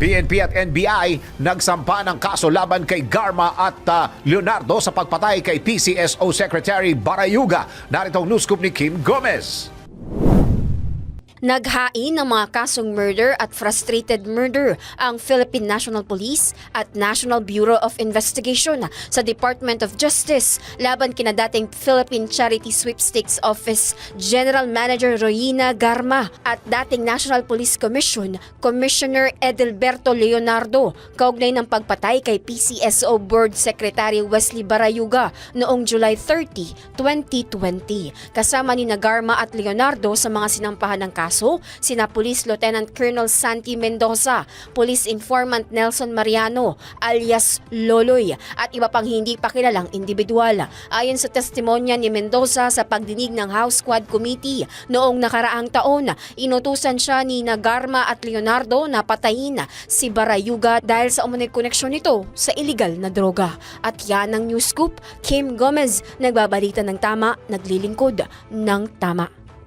PNP at NBI nagsampa ng kaso laban kay Garma at ah, Leonardo sa pagpatay kay PCSO Secretary Barayuga. Narito ang news scoop ni Kim Gomez. Naghain ng mga kasong murder at frustrated murder ang Philippine National Police at National Bureau of Investigation sa Department of Justice laban kina dating Philippine Charity Sweepstakes Office General Manager Royina Garma at dating National Police Commission Commissioner Edelberto Leonardo kaugnay ng pagpatay kay PCSO Board Secretary Wesley Barayuga noong July 30, 2020. Kasama ni Garma at Leonardo sa mga sinampahan ng kaso, sina Police Lieutenant Colonel Santi Mendoza, Police Informant Nelson Mariano alias Loloy at iba pang hindi pa kilalang individual. Ayon sa testimonya ni Mendoza sa pagdinig ng House Squad Committee noong nakaraang taon, inutusan siya ni Nagarma at Leonardo na patayin si Barayuga dahil sa umunay koneksyon nito sa illegal na droga. At yan ang news scoop, Kim Gomez, nagbabalita ng tama, naglilingkod ng tama.